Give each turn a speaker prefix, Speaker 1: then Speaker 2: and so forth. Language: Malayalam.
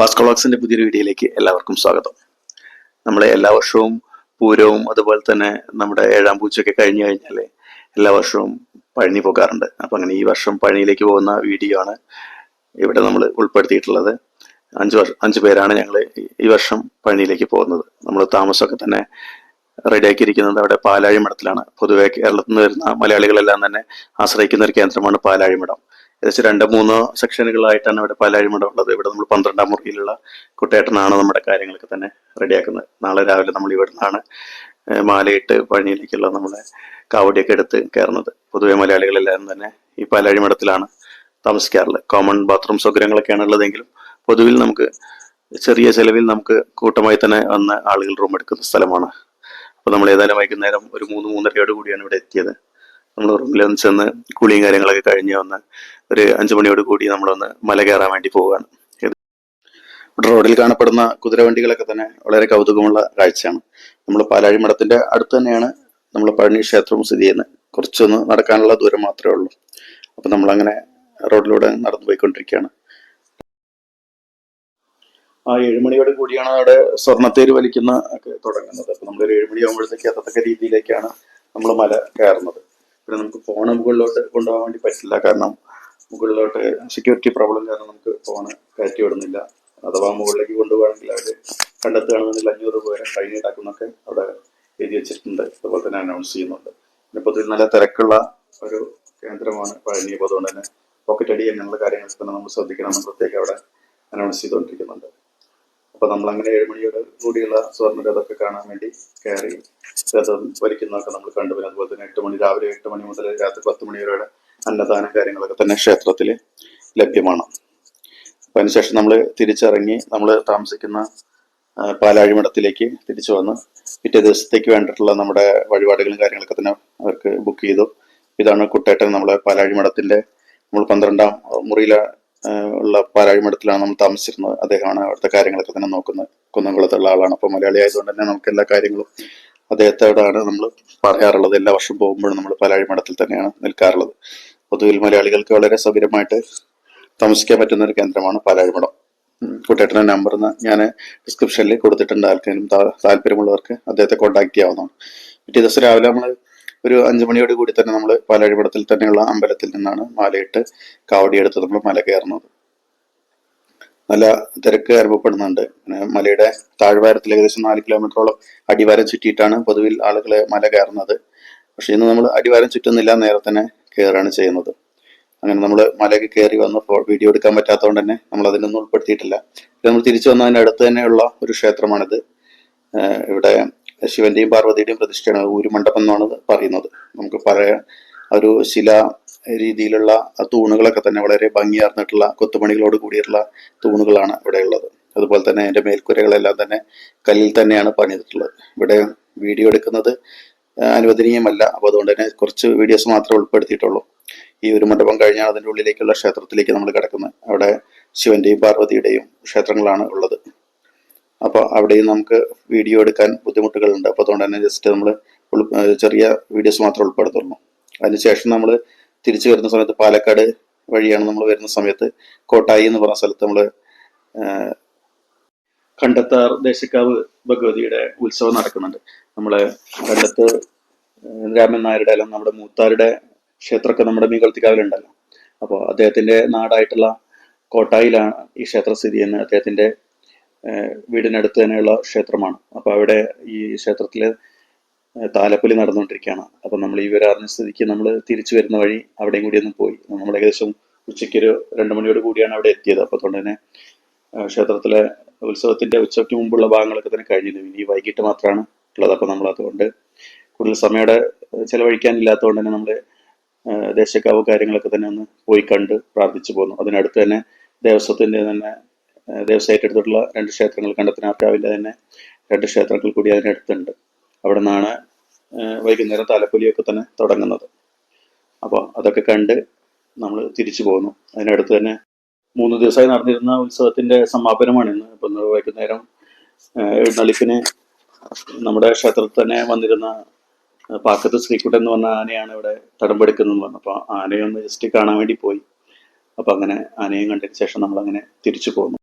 Speaker 1: വാസ്കോളോക്സിന്റെ പുതിയൊരു വീഡിയോയിലേക്ക് എല്ലാവർക്കും സ്വാഗതം. നമ്മളെ എല്ലാ വർഷവും പൂരവും അതുപോലെ തന്നെ നമ്മുടെ ഏഴാം പൂച്ചയൊക്കെ കഴിഞ്ഞു കഴിഞ്ഞാൽ എല്ലാ വർഷവും പഴനി പോകാറുണ്ട്. അപ്പം അങ്ങനെ ഈ വർഷം പഴനിയിലേക്ക് പോകുന്ന വീഡിയോ ആണ് ഇവിടെ നമ്മൾ ഉൾപ്പെടുത്തിയിട്ടുള്ളത്. അഞ്ച് വർഷം അഞ്ച് പേരാണ് ഞങ്ങൾ ഈ വർഷം പഴനിയിലേക്ക് പോകുന്നത്. നമ്മൾ താമസമൊക്കെ തന്നെ റെഡിയാക്കിയിരിക്കുന്നത് അവിടെ പാലാഴിമഠത്തിലാണ്. പൊതുവെ കേരളത്തിൽ നിന്ന് വരുന്ന മലയാളികളെല്ലാം തന്നെ ആശ്രയിക്കുന്ന ഒരു കേന്ദ്രമാണ് പാലാഴി മഠം ഏകദേശം രണ്ട് മൂന്ന് സെക്ഷനുകളായിട്ടാണ് ഇവിടെ പാലാഴി മഠം ഉള്ളത്. ഇവിടെ നമ്മൾ പന്ത്രണ്ടാം മുറിയിലുള്ള കുട്ടേട്ടനാണ് നമ്മുടെ കാര്യങ്ങളൊക്കെ തന്നെ റെഡിയാക്കുന്നത്. നാളെ രാവിലെ നമ്മൾ ഇവിടെ നിന്നാണ് മാലയിട്ട് പഴനിയിലേക്കുള്ള നമ്മുടെ കാവടിയൊക്കെ എടുത്ത് കയറുന്നത്. പൊതുവെ മലയാളികളെല്ലാം തന്നെ ഈ പാലാഴിമഠത്തിലാണ് താമസിക്കാറുള്ളത്. കോമൺ ബാത്റൂം സൗകര്യങ്ങളൊക്കെയാണ് ഉള്ളതെങ്കിലും പൊതുവിൽ നമുക്ക് ചെറിയ ചെലവിൽ നമുക്ക് കൂട്ടമായി തന്നെ വന്ന് ആളുകൾ റൂം എടുക്കുന്ന സ്ഥലമാണ്. അപ്പോൾ നമ്മൾ ഏതായാലും വൈകുന്നേരം ഒരു മൂന്ന് മൂന്നരയോട് കൂടിയാണ് ഇവിടെ എത്തിയത്. നമ്മൾ റൂമിൽ ഒന്ന് ചെന്ന് കുളിയും കാര്യങ്ങളൊക്കെ കഴിഞ്ഞ് വന്ന് ഒരു അഞ്ചു മണിയോട് കൂടി നമ്മളൊന്ന് മല കയറാൻ വേണ്ടി പോവുകയാണ്. റോഡിൽ കാണപ്പെടുന്ന കുതിരവണ്ടികളൊക്കെ തന്നെ വളരെ കൗതുകമുള്ള കാഴ്ചയാണ്. നമ്മൾ പാലാഴി മഠത്തിന്റെ അടുത്ത് തന്നെയാണ് നമ്മൾ പഴനി ക്ഷേത്രവും സ്ഥിതി ചെയ്യുന്നത്. കുറച്ചൊന്ന് നടക്കാനുള്ള ദൂരം മാത്രമേ ഉള്ളൂ. അപ്പൊ നമ്മളങ്ങനെ റോഡിലൂടെ നടന്നു പോയിക്കൊണ്ടിരിക്കുകയാണ്. ആ ഏഴുമണിയോട് കൂടിയാണ് അവിടെ സ്വർണത്തേര് വലിക്കുന്ന ഒക്കെ തുടങ്ങുന്നത്. അപ്പൊ നമ്മൾ ഒരു ഏഴുമണി ആകുമ്പോഴത്തേക്ക് എത്തത്തക്ക രീതിയിലേക്കാണ് നമ്മൾ മല കയറുന്നത്. പിന്നെ നമുക്ക് ഫോണ് മുകളിലോട്ട് കൊണ്ടുപോകാൻ വേണ്ടി പറ്റില്ല. കാരണം മുകളിലോട്ട് സെക്യൂരിറ്റി പ്രോബ്ലം കാരണം നമുക്ക് ഫോൺ കയറ്റി വിടുന്നില്ല. അഥവാ മുകളിലേക്ക് കൊണ്ടുപോകണമെങ്കിൽ അവർ കണ്ടെത്തുകയാണെന്നുണ്ടെങ്കിൽ അഞ്ഞൂറ് രൂപ വരെ ഫൈൻ ഈടാക്കുന്നൊക്കെ അവിടെ എഴുതി വെച്ചിട്ടുണ്ട്. അതുപോലെ തന്നെ അനൗൺസ് ചെയ്യുന്നുണ്ട്. പിന്നെ പൊതുവിൽ നല്ല തിരക്കുള്ള ഒരു കേന്ദ്രമാണ് പഴനി അതുകൊണ്ട് തന്നെ പോക്കറ്റ് അടി അങ്ങനെയുള്ള തന്നെ നമ്മൾ ശ്രദ്ധിക്കണമെന്ന് പ്രത്യേകം അവിടെ അനൗൺസ് ചെയ്തുകൊണ്ടിരിക്കുന്നുണ്ട്. അപ്പൊ നമ്മൾ അങ്ങനെ ഏഴുമണിയോട് കൂടിയുള്ള സ്വർണരഥമൊക്കെ കാണാൻ വേണ്ടി കയറി രഥം വലിക്കുന്നതൊക്കെ നമ്മൾ കണ്ടു. അതുപോലെ തന്നെ എട്ട് മണി രാവിലെ എട്ട് മണി മുതൽ രാത്രി പത്ത് മണി അന്നദാന കാര്യങ്ങളൊക്കെ തന്നെ ക്ഷേത്രത്തിൽ ലഭ്യമാണ്. അപ്പൊ അതിനുശേഷം നമ്മൾ തിരിച്ചിറങ്ങി നമ്മൾ താമസിക്കുന്ന പാലാഴിമഠത്തിലേക്ക് തിരിച്ചു വന്ന് പിറ്റേ ദിവസത്തേക്ക് വേണ്ടിയിട്ടുള്ള നമ്മുടെ വഴിപാടുകളും കാര്യങ്ങളൊക്കെ തന്നെ അവർക്ക് ബുക്ക് ചെയ്തു. ഇതാണ് കുട്ടേട്ടൻ നമ്മളെ പാലാഴിമഠത്തിന്റെ നമ്മൾ പന്ത്രണ്ടാം മുറിയിലെ ഉള്ള പാലാഴി മഠത്തിലാണ് നമ്മൾ താമസിച്ചിരുന്നത്. അദ്ദേഹമാണ് അവിടുത്തെ കാര്യങ്ങളൊക്കെ തന്നെ നോക്കുന്നത്. കുന്നംകുളത്തുള്ള ആളാണ്. അപ്പോൾ മലയാളി ആയതുകൊണ്ട് തന്നെ നമുക്ക് എല്ലാ കാര്യങ്ങളും അദ്ദേഹത്തോടാണ് നമ്മൾ പറയാറുള്ളത്. എല്ലാ വർഷം പോകുമ്പോഴും നമ്മൾ പാലാഴിമഠത്തിൽ തന്നെയാണ് നിൽക്കാറുള്ളത്. പൊതുവിൽ മലയാളികൾക്ക് വളരെ സൗകര്യമായിട്ട് താമസിക്കാൻ പറ്റുന്ന ഒരു കേന്ദ്രമാണ് പാലാഴിമഠം കുട്ടേട്ടന്റെ നമ്പർ ഞാൻ ഡിസ്ക്രിപ്ഷനിൽ കൊടുത്തിട്ടുണ്ട്. ആർക്കെങ്കിലും താല്പര്യമുള്ളവർക്ക് അദ്ദേഹത്തെ കോൺടാക്ട് ചെയ്യാവുന്നതാണ്. പിറ്റേ ദിവസം രാവിലെ നമ്മൾ ഒരു അഞ്ചു മണിയോട് കൂടി തന്നെ നമ്മൾ പാലാഴിപടത്തിൽ തന്നെയുള്ള അമ്പലത്തിൽ നിന്നാണ് മാലയിട്ട് കാവടിയെടുത്ത് നമ്മൾ മല കയറുന്നത്. നല്ല തിരക്ക് അനുഭവപ്പെടുന്നുണ്ട്. മലയുടെ താഴ്വാരത്തിൽ ഏകദേശം നാല് കിലോമീറ്ററോളം അടിവാരം ചുറ്റിയിട്ടാണ് പൊതുവിൽ ആളുകളെ മല കയറുന്നത്. പക്ഷെ ഇന്ന് നമ്മൾ അടിവാരം ചുറ്റുന്നില്ല നേരെ തന്നെ കയറുകയാണ് ചെയ്യുന്നത്. അങ്ങനെ നമ്മൾ മലയൊക്കെ കയറി വന്നപ്പോൾ വീഡിയോ എടുക്കാൻ പറ്റാത്തതുകൊണ്ട് തന്നെ നമ്മൾ അതിനൊന്നും ഉൾപ്പെടുത്തിയിട്ടില്ല. നമ്മൾ തിരിച്ചു വന്നതിന് അടുത്ത് തന്നെയുള്ള ഒരു ക്ഷേത്രമാണിത്. ഇവിടെ ശിവന്റെയും പാർവതിയുടെയും പ്രതിഷ്ഠയാണ് ഊരുമണ്ഡപം എന്നാണ് പറയുന്നത്. നമുക്ക് പഴയ ഒരു ശില രീതിയിലുള്ള തൂണുകളൊക്കെ തന്നെ വളരെ ഭംഗിയാർന്നിട്ടുള്ള കൊത്തുപണികളോട് കൂടിയിട്ടുള്ള തൂണുകളാണ് ഇവിടെ ഉള്ളത്. അതുപോലെ തന്നെ അതിന്റെ മേൽക്കൂരകളെല്ലാം തന്നെ കല്ലിൽ തന്നെയാണ് പണിതിട്ടുള്ളത്. ഇവിടെ വീഡിയോ എടുക്കുന്നത് അനുവദനീയമല്ല. അപ്പോൾ അതുകൊണ്ട് തന്നെ കുറച്ച് വീഡിയോസ് മാത്രമേ ഉൾപ്പെടുത്തിയിട്ടുള്ളൂ. ഈ ഒരു മണ്ഡപം കഴിഞ്ഞാൽ അതിന്റെ ഉള്ളിലേക്കുള്ള ക്ഷേത്രത്തിലേക്ക് നമ്മൾ കിടക്കുന്നത്. അവിടെ ശിവന്റെയും പാർവതിയുടെയും ക്ഷേത്രങ്ങളാണ് ഉള്ളത്. അപ്പോൾ അവിടെയും നമുക്ക് വീഡിയോ എടുക്കാൻ ബുദ്ധിമുട്ടുകളുണ്ട്. അപ്പോൾ അതുകൊണ്ട് തന്നെ ജസ്റ്റ് നമ്മൾ ചെറിയ വീഡിയോസ് മാത്രമേ ഉൾപ്പെടുത്തുള്ളൂ. അതിനുശേഷം നമ്മൾ തിരിച്ചു വരുന്ന സമയത്ത് പാലക്കാട് വഴിയാണ് നമ്മൾ വരുന്ന സമയത്ത് കോട്ടായി എന്ന് പറഞ്ഞ സ്ഥലത്ത് നമ്മൾ കണ്ടത്താർ ദേശക്കാവ് ഭഗവതിയുടെ ഉത്സവം നടക്കുന്നുണ്ട്. നമ്മളെ കണ്ടത്ത് രാമൻ നായരുടെ അല്ല നമ്മുടെ മൂത്താരുടെ ക്ഷേത്രമൊക്കെ നമ്മുടെ മീകൾത്തിക്കാവിലുണ്ടല്ലോ അപ്പോൾ അദ്ദേഹത്തിന്റെ നാടായിട്ടുള്ള കോട്ടായിലാണ് ഈ ക്ഷേത്രം സ്ഥിതി ചെയ്യുന്നത്. അദ്ദേഹത്തിന്റെ വീടിനടുത്ത് തന്നെയുള്ള ക്ഷേത്രമാണ്. അപ്പോൾ അവിടെ ഈ ക്ഷേത്രത്തിൽ താലപ്പൊലി നടന്നുകൊണ്ടിരിക്കുകയാണ്. അപ്പം നമ്മൾ ഈ വിവരം സ്ഥിതിക്ക് നമ്മൾ തിരിച്ചു വരുന്ന വഴി അവിടെയും കൂടി ഒന്ന് പോയി. നമ്മൾ ഏകദേശം ഉച്ചയ്ക്ക് ഒരു രണ്ട് മണിയോട് കൂടിയാണ് അവിടെ എത്തിയത്. അപ്പോൾ അതുകൊണ്ട് തന്നെ ക്ഷേത്രത്തിലെ ഉത്സവത്തിന്റെ ഉച്ചയ്ക്ക് മുമ്പുള്ള ഭാഗങ്ങളൊക്കെ തന്നെ കഴിഞ്ഞിരുന്നു. ഇനി വൈകിട്ട് മാത്രമാണ് ഉള്ളത്. അപ്പോൾ നമ്മൾ അതുകൊണ്ട് കൂടുതൽ സമയയുടെ ചെലവഴിക്കാനില്ലാത്തതുകൊണ്ട് തന്നെ നമ്മൾ ദേശക്കാവ് കാര്യങ്ങളൊക്കെ തന്നെ ഒന്ന് പോയി കണ്ട് പ്രാർത്ഥിച്ചു പോന്നു. അതിനടുത്ത് തന്നെ ദേവസ്വത്തിന്റെ തന്നെ ആ, ദേവസ്വം ഏറ്റെടുത്തിട്ടുള്ള രണ്ട് ക്ഷേത്രങ്ങൾ കണ്ടത്തിനാർക്കാവിന്റെ തന്നെ രണ്ട് ക്ഷേത്രങ്ങൾ കൂടി അതിനടുത്തുണ്ട് അവിടെ നിന്നാണ് വൈകുന്നേരം താലപ്പൊലിയൊക്കെ തന്നെ തുടങ്ങുന്നത്. അപ്പോൾ അതൊക്കെ കണ്ട് നമ്മൾ തിരിച്ചു പോകുന്നു അതിനടുത്ത് തന്നെ മൂന്ന് ദിവസമായി നടന്നിരുന്ന ഉത്സവത്തിന്റെ സമാപനമാണ് ഇന്ന്. ഇപ്പം വൈകുന്നേരം എഴുന്നള്ളിപ്പിന് നമ്മുടെ ക്ഷേത്രത്തിൽ തന്നെ വന്നിരുന്ന പാക്കത്ത് ശ്രീകുട്ടൻ എന്ന് പറഞ്ഞ ആനയാണ് ഇവിടെ തടമ്പെടുക്കുന്നതെന്ന് പറഞ്ഞു. അപ്പോൾ ആനയൊന്ന് ജസ്റ്റ് കാണാൻ വേണ്ടി പോയി. അപ്പോൾ അങ്ങനെ ആനയും കണ്ടതിന് ശേഷം നമ്മൾ അങ്ങനെ തിരിച്ചു പോന്നു.